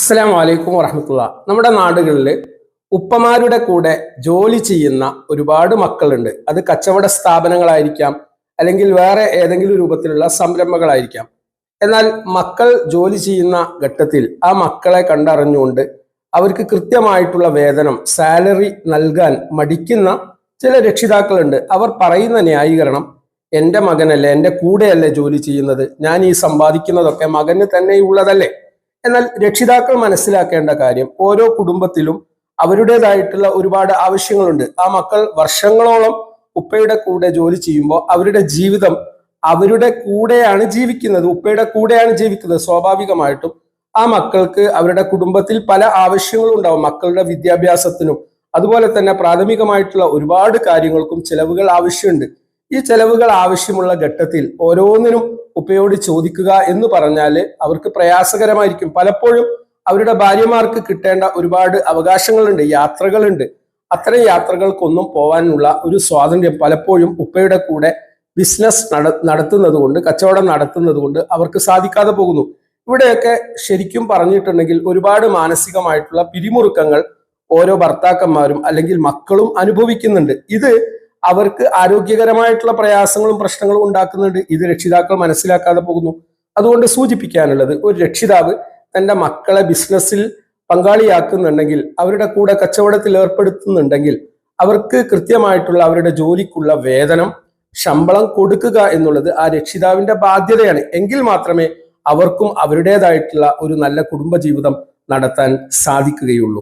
അസ്സലാം വലൈക്കും വറഹമത്തുള്ള. നമ്മുടെ നാടുകളിൽ ഉപ്പമാരുടെ കൂടെ ജോലി ചെയ്യുന്ന ഒരുപാട് മക്കളുണ്ട്. അത് കച്ചവട സ്ഥാപനങ്ങളായിരിക്കാം അല്ലെങ്കിൽ വേറെ ഏതെങ്കിലും രൂപത്തിലുള്ള സംരംഭങ്ങളായിരിക്കാം. എന്നാൽ മക്കൾ ജോലി ചെയ്യുന്ന ഘട്ടത്തിൽ ആ മക്കളെ കണ്ടറിഞ്ഞുകൊണ്ട് അവർക്ക് കൃത്യമായിട്ടുള്ള വേതനം സാലറി നൽകാൻ മടിക്കുന്ന ചില രക്ഷിതാക്കളുണ്ട്. അവർ പറയുന്ന ന്യായീകരണം എന്റെ മകനല്ലേ എന്റെ കൂടെയല്ലേ ജോലി ചെയ്യുന്നത് ഞാൻ ഈ സമ്പാദിക്കുന്നതൊക്കെ മകന് തന്നെയുള്ളതല്ലേ? എന്നാൽ രക്ഷിതാക്കൾ മനസ്സിലാക്കേണ്ട കാര്യം ഓരോ കുടുംബത്തിലും അവരുടേതായിട്ടുള്ള ഒരുപാട് ആവശ്യങ്ങളുണ്ട്. ആ മക്കൾ വർഷങ്ങളോളം ഉപ്പയുടെ കൂടെ ജോലി ചെയ്യുമ്പോൾ അവരുടെ ജീവിതം അവരുടെ കൂടെയാണ് ജീവിക്കുന്നത്. ഉപ്പയുടെ കൂടെയാണ് ജീവിക്കുന്നത്. സ്വാഭാവികമായിട്ടും ആ മക്കൾക്ക് അവരുടെ കുടുംബത്തിൽ പല ആവശ്യങ്ങളും ഉണ്ടാവും. മക്കളുടെ വിദ്യാഭ്യാസത്തിനും അതുപോലെ തന്നെ പ്രാഥമികമായിട്ടുള്ള ഒരുപാട് കാര്യങ്ങൾക്കും ചെലവുകൾ ആവശ്യമുണ്ട്. ഈ ചെലവുകൾ ആവശ്യമുള്ള ഘട്ടത്തിൽ ഓരോന്നിനും ഉപ്പയോട് ചോദിക്കുക എന്ന് പറഞ്ഞാൽ അവർക്ക് പ്രയാസകരമായിരിക്കും. പലപ്പോഴും അവരുടെ ഭാര്യമാർക്ക് കിട്ടേണ്ട ഒരുപാട് അവകാശങ്ങളുണ്ട് യാത്രകളുണ്ട്. അത്തരം യാത്രകൾക്കൊന്നും പോകാനുള്ള ഒരു സ്വാതന്ത്ര്യം പലപ്പോഴും ഉപ്പയുടെ കൂടെ ബിസിനസ് നട നടത്തുന്നത് കൊണ്ട് കച്ചവടം നടത്തുന്നത് കൊണ്ട് അവർക്ക് സാധിക്കാതെ പോകുന്നു. ഇവിടെയൊക്കെ ശരിക്കും പറഞ്ഞിട്ടുണ്ടെങ്കിൽ ഒരുപാട് മാനസികമായിട്ടുള്ള പിരിമുറുക്കങ്ങൾ ഓരോ ഭർത്താക്കന്മാരും അല്ലെങ്കിൽ മക്കളും അനുഭവിക്കുന്നുണ്ട്. ഇത് അവർക്ക് ആരോഗ്യകരമായിട്ടുള്ള പ്രയാസങ്ങളും പ്രശ്നങ്ങളും ഉണ്ടാക്കുന്നുണ്ട്. ഇത് രക്ഷിതാക്കൾ മനസ്സിലാക്കാതെ പോകുന്നു. അതുകൊണ്ട് സൂചിപ്പിക്കാനുള്ളത് ഒരു രക്ഷിതാവ് തന്റെ മക്കളെ ബിസിനസ്സിൽ പങ്കാളിയാക്കുന്നുണ്ടെങ്കിൽ അവരുടെ കൂടെ കച്ചവടത്തിൽ ഏർപ്പെടുത്തുന്നുണ്ടെങ്കിൽ അവർക്ക് കൃത്യമായിട്ടുള്ള അവരുടെ ജോലിക്കുള്ള വേതനം ശമ്പളം കൊടുക്കുക എന്നുള്ളത് ആ രക്ഷിതാവിന്റെ ബാധ്യതയാണ്. എങ്കിൽ മാത്രമേ അവർക്കും അവരുടേതായിട്ടുള്ള ഒരു നല്ല കുടുംബജീവിതം നടത്താൻ സാധിക്കുകയുള്ളൂ.